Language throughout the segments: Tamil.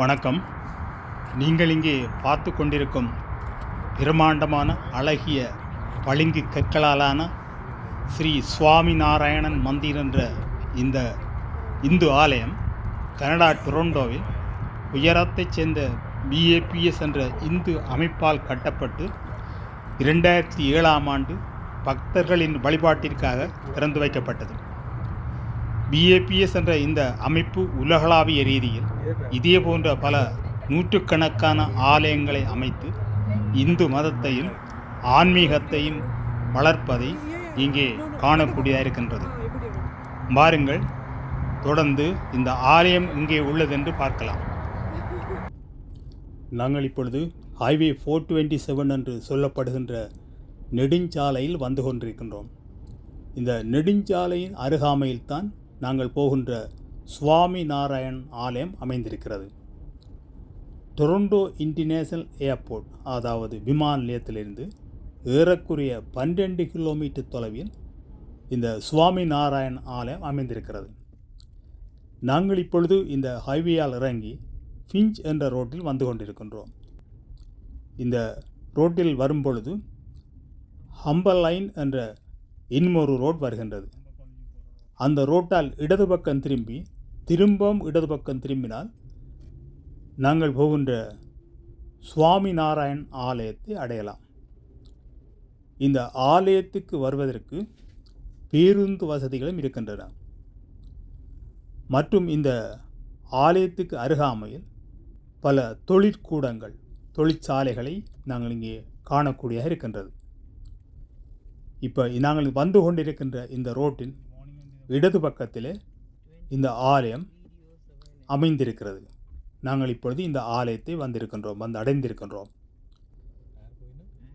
வணக்கம். நீங்கள் இங்கே பார்த்து கொண்டிருக்கும் பிரமாண்டமான அழகிய பளிங்கு கற்களாலான ஸ்ரீ சுவாமி நாராயணன் மந்திர் என்ற இந்த இந்து ஆலயம் கனடா டொரண்டோவில் உயரத்தைச் சேர்ந்த பிஏபிஎஸ் என்ற இந்து அமைப்பால் கட்டப்பட்டு இரண்டாயிரத்தி ஏழாம் ஆண்டு பக்தர்களின் வழிபாட்டிற்காக திறந்து வைக்கப்பட்டது. பிஏபிஎஸ் என்ற இந்த அமைப்பு உலகளாவிய ரீதியில் இதே போன்ற பல நூற்றுக்கணக்கான ஆலயங்களை அமைத்து இந்து மதத்தையும் ஆன்மீகத்தையும் வளர்ப்பதை இங்கே காணக்கூடியதாக இருக்கின்றது. பாருங்கள் தொடர்ந்து இந்த ஆலயம் இங்கே உள்ளதென்று பார்க்கலாம். நாங்கள் இப்பொழுது ஹைவே ஃபோர் டுவெண்ட்டி செவன் என்று சொல்லப்படுகின்ற நெடுஞ்சாலையில் வந்து கொண்டிருக்கின்றோம். இந்த நெடுஞ்சாலையின் அருகாமையில்தான் நாங்கள் போகின்ற சுவாமி நாராயண் ஆலயம் அமைந்திருக்கிறது. டொரண்டோ இன்டர்நேஷனல் ஏர்போர்ட் அதாவது விமான நிலையத்திலிருந்து ஏறக்குறைய பன்னிரெண்டு கிலோமீட்டர் தொலைவில் இந்த சுவாமி நாராயண் ஆலயம் அமைந்திருக்கிறது. நாங்கள் இப்பொழுது இந்த ஹைவேயால் இறங்கி ஃபிஞ்ச் என்ற ரோட்டில் வந்து கொண்டிருக்கின்றோம். இந்த ரோட்டில் வரும்பொழுது ஹம்பல் லைன் என்ற இன்னொரு ரோட் வருகின்றது. அந்த ரோட்டால் இடது பக்கம் திரும்பி திரும்பவும் இடது பக்கம் திரும்பினால் நாங்கள் போகின்ற சுவாமி நாராயண் ஆலயத்தை அடையலாம். இந்த ஆலயத்துக்கு வருவதற்கு பேருந்து வசதிகளும் இருக்கின்றன. மற்றும் இந்த ஆலயத்துக்கு அருகாமையில் பல தொழிற்கூடங்கள் தொழிற்சாலைகளை நாங்கள் இங்கே காணக்கூடியதாக இருக்கின்றது. இப்போ நாங்கள் வந்து கொண்டிருக்கின்ற இந்த ரோட்டின் இடது பக்கத்திலே இந்த ஆலயம் அமைந்திருக்கிறது. நாங்கள் இப்பொழுது இந்த ஆலயத்தை வந்திருக்கின்றோம் வந்து அடைந்திருக்கின்றோம்.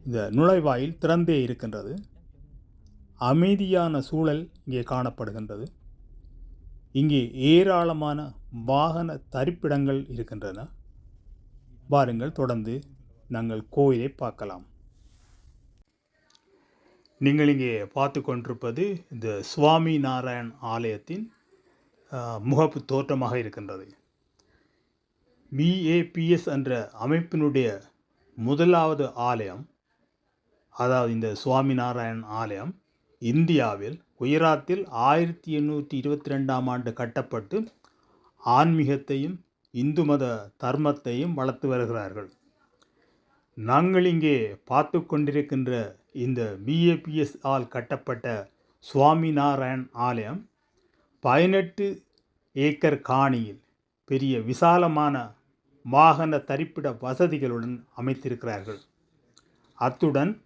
இந்த நுழைவாயில் திறந்தே இருக்கின்றது. அமைதியான சூழல் இங்கே காணப்படுகின்றது. இங்கே ஏராளமான வாகன தரிப்பிடங்கள் இருக்கின்றன. பாருங்கள் தொடர்ந்து நாங்கள் கோயிலை பார்க்கலாம். நீங்கள் இங்கே பார்த்து கொண்டிருப்பது இந்த சுவாமி நாராயண் ஆலயத்தின் முகப்பு தோற்றமாக இருக்கின்றது. பிஏபிஎஸ் என்ற அமைப்பினுடைய முதலாவது ஆலயம் அதாவது இந்த சுவாமி நாராயண் ஆலயம் இந்தியாவில் குஜராத்தில் ஆயிரத்தி எண்ணூற்றி இருபத்தி ரெண்டாம் ஆண்டு கட்டப்பட்டு ஆன்மீகத்தையும் இந்து மத தர்மத்தையும் வளர்த்து வருகிறார்கள். நாங்கள் இங்கே பார்த்து கொண்டிருக்கின்ற இந்த பிஏபிஎஸ் ஆல் கட்டப்பட்ட சுவாமிநாராயண் ஆலயம் பதினெட்டு ஏக்கர் காணியில் பெரிய விசாலமான வாகன தரிப்பிட வசதிகளுடன் அமைத்திருக்கிறார்கள். அத்துடன்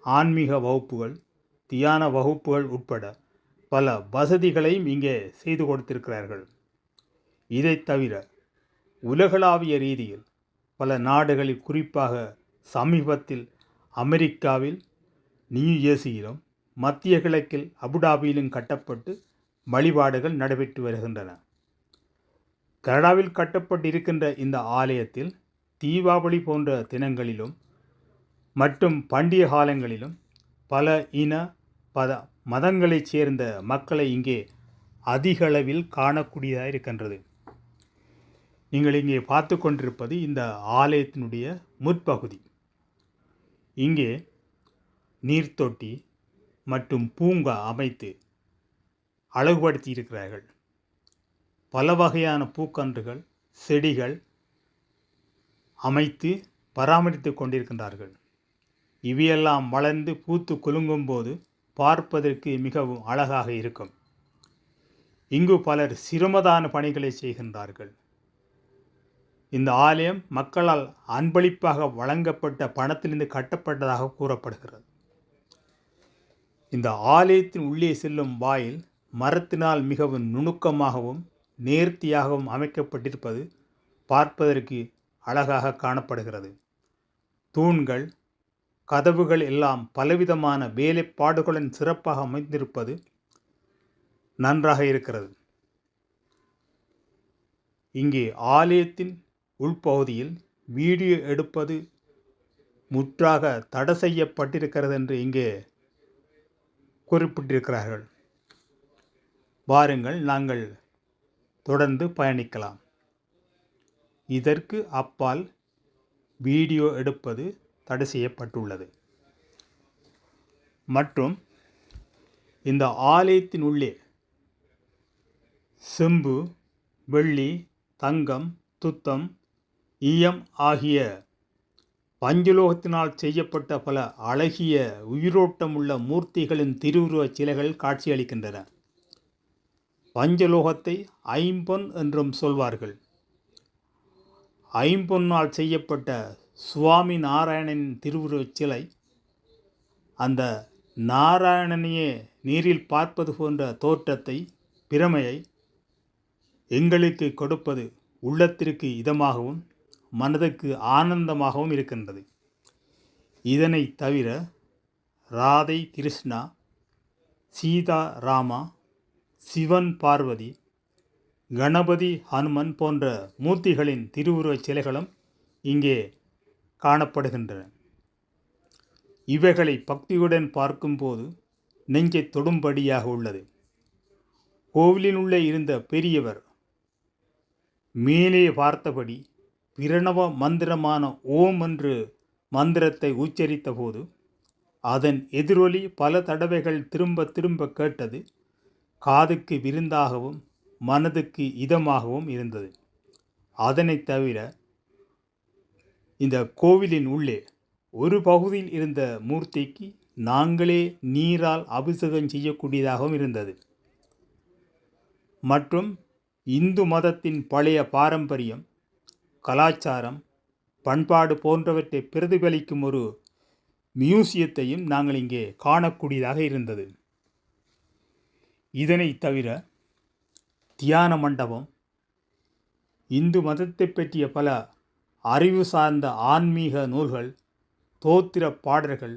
ஆன்மீக வகுப்புகள் தியான வகுப்புகள் உட்பட பல வசதிகளையும் இங்கே செய்து கொடுத்திருக்கிறார்கள். இதைத் தவிர உலகளாவிய ரீதியில் பல நாடுகளில் குறிப்பாக சமீபத்தில் அமெரிக்காவில் நியூ ஏசியிலும் மத்திய கிழக்கில் அபுடாபியிலும் கட்டப்பட்டு வழிபாடுகள் நடைபெற்று வருகின்றன. கனடாவில் கட்டப்பட்டிருக்கின்ற இந்த ஆலயத்தில் தீபாவளி போன்ற தினங்களிலும் மற்றும் பண்டிகை காலங்களிலும் பல இன பத மதங்களைச் சேர்ந்த மக்களை இங்கே அதிகளவில் காணக்கூடியதாக இருக்கின்றது. நீங்கள் இங்கே பார்த்து கொண்டிருப்பது இந்த ஆலயத்தினுடைய முற்பகுதி. இங்கே நீர்த்தொட்டி மற்றும் பூங்கா அமைத்து அழகுபடுத்தி இருக்கிறார்கள் பல வகையான பூக்கன்றுகள் செடிகள் அமைத்து பராமரித்து கொண்டிருக்கின்றார்கள். இவையெல்லாம் வளர்ந்து பூத்து குலுங்கும் போது பார்ப்பதற்கு மிகவும் அழகாக இருக்கும். இங்கு பலர் சிரமதான பணிகளை செய்கின்றார்கள். இந்த ஆலயம் மக்களால் அன்பளிப்பாக வழங்கப்பட்ட பணத்திலிருந்து கட்டப்பட்டதாக கூறப்படுகிறது. இந்த ஆலயத்தின் உள்ளே செல்லும் வாயில் மரத்தினால் மிகவும் நுணுக்கமாகவும் நேர்த்தியாகவும் அமைக்கப்பட்டிருப்பது பார்ப்பதற்கு அழகாக காணப்படுகிறது. தூண்கள் கதவுகள் எல்லாம் பலவிதமான வேலைப்பாடுகளுடன் சிறப்பாக அமைந்திருப்பது நன்றாக இருக்கிறது. இங்கே ஆலயத்தின் உள்பகுதியில் வீடியோ எடுப்பது முற்றாக தடை செய்யப்பட்டிருக்கிறது என்று இங்கே குறிப்பிட்டிருக்கிறார்கள். வாருங்கள் நாங்கள் தொடர்ந்து பயணிக்கலாம். இதற்கு அப்பால் வீடியோ எடுப்பது தடை செய்யப்பட்டுள்ளது. மற்றும் இந்த ஆலயத்தின் உள்ளே செம்பு வெள்ளி தங்கம் துத்தம் ஈயம் ஆகிய பஞ்சலோகத்தினால் செய்யப்பட்ட பல அழகிய உயிரோட்டமுள்ள மூர்த்திகளின் திருவுருவச் சிலைகள் காட்சியளிக்கின்றன. பஞ்சலோகத்தை ஐம்பொன் என்றும் சொல்வார்கள். ஐம்பொன்னால் செய்யப்பட்ட சுவாமி நாராயணனின் திருவுருவச் சிலை அந்த நாராயணனையே நீரில் பார்ப்பது போன்ற தோற்றத்தை பிரமையை எங்களுக்கு கொடுப்பது உள்ளத்திற்கு இதமாகவும் மனதுக்கு ஆனந்தமாகவும் இருக்கின்றது. இதனை தவிர ராதை கிருஷ்ணா சீதா ராமா சிவன் பார்வதி கணபதி ஹனுமன் போன்ற மூர்த்திகளின் திருவுருவச் சிலைகளும் இங்கே காணப்படுகின்றன. இவைகளை பக்தியுடன் பார்க்கும்போது நெஞ்சை தொடும்படியாக உள்ளது. கோவிலினுள்ளே இருந்த பெரியவர் மேலே பார்த்தபடி பிரணவ மந்திரமான ஓம் என்று மந்திரத்தை உச்சரித்தபோது அதன் எதிரொலி பல தடவைகள் திரும்ப திரும்ப கேட்டது. காதுக்கு விருந்தாகவும் மனதுக்கு இதமாகவும் இருந்தது. அதனைத் தவிர இந்த கோவிலின் உள்ளே ஒரு பகுதியில் இருந்த மூர்த்திக்கு நாங்களே நீரால் அபிஷேகம் செய்யக்கூடியதாகவும் இருந்தது. மற்றும் இந்து மதத்தின் பழைய பாரம்பரியம் கலாச்சாரம் பண்பாடு போன்றவற்றை பிரதிபலிக்கும் ஒரு மியூசியத்தையும் நாங்கள் இங்கே காணக்கூடியதாக இருந்தது. இதனை தவிர தியான மண்டபம் இந்து மதத்தை பற்றிய பல அறிவு சார்ந்த ஆன்மீக நூல்கள் தோத்திர பாடல்கள்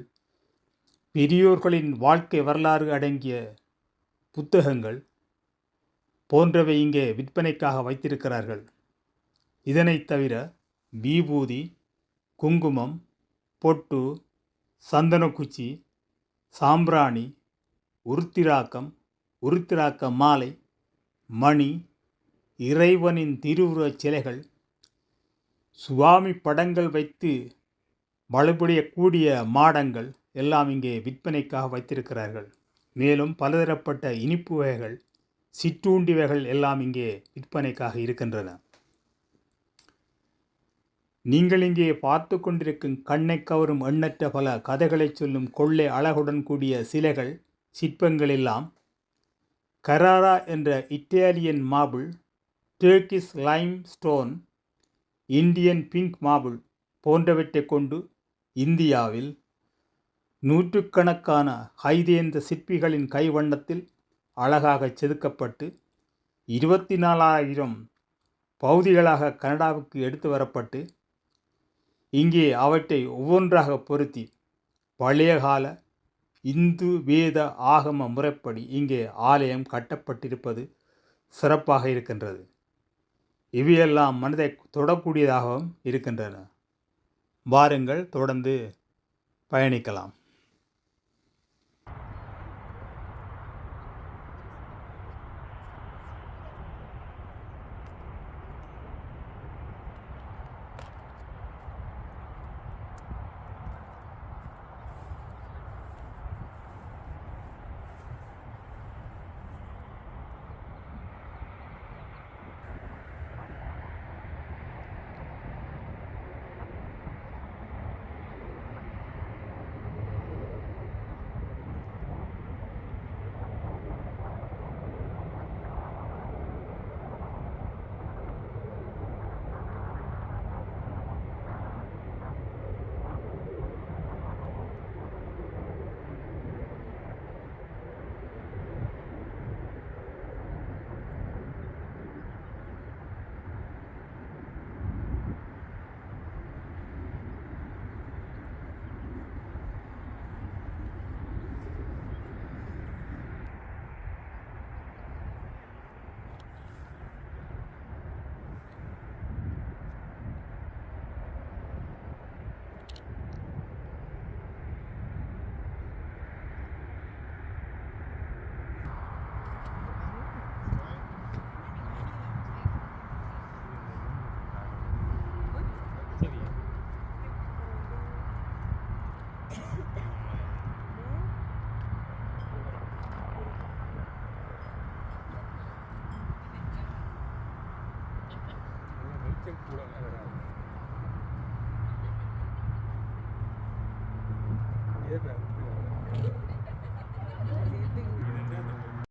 பெரியோர்களின் வாழ்க்கை வரலாறு அடங்கிய புத்தகங்கள் போன்றவை இங்கே விற்பனைக்காக வைத்திருக்கிறார்கள். இதனைத் தவிர விபூதி குங்குமம் பொட்டு சந்தனக்குச்சி சாம்பிராணி உருத்திராக்கம் உருத்திராக்க மாலை மணி இறைவனின் திருவுருவச் சிலைகள் சுவாமி படங்கள் வைத்து வழிபடியக்கூடிய மாடங்கள் எல்லாம் இங்கே விற்பனைக்காக வைத்திருக்கிறார்கள். மேலும் பலதரப்பட்ட இனிப்பு வகைகள் சிற்றுண்டி வகைகள் எல்லாம் இங்கே விற்பனைக்காக இருக்கின்றன. நீங்கள் இங்கே பார்த்து கொண்டிருக்கும் கண்ணை கவரும் எண்ணற்ற பல கதைகளை சொல்லும் கொள்ளை அழகுடன் கூடிய சிலைகள் சிற்பங்கள் எல்லாம் கராரா என்ற Italian marble Turkish limestone Indian pink marble போன்றவற்றை கொண்டு இந்தியாவில் நூற்றுக்கணக்கான ஹைதேந்த சிற்பிகளின் கைவண்ணத்தில் அழகாக செதுக்கப்பட்டு இருபத்தி நாலாயிரம் பகுதிகளாக கனடாவுக்கு எடுத்து வரப்பட்டு இங்கே அவற்றை ஒவ்வொன்றாக பொருத்தி பழைய கால இந்து வேத ஆகம முறைப்படி இங்கே ஆலயம் கட்டப்பட்டிருப்பது சிறப்பாக இருக்கின்றது. இவையெல்லாம் மனதை தொடக்கூடியதாகவும் இருக்கின்றன. வாருங்கள் தொடர்ந்து பயணிக்கலாம்.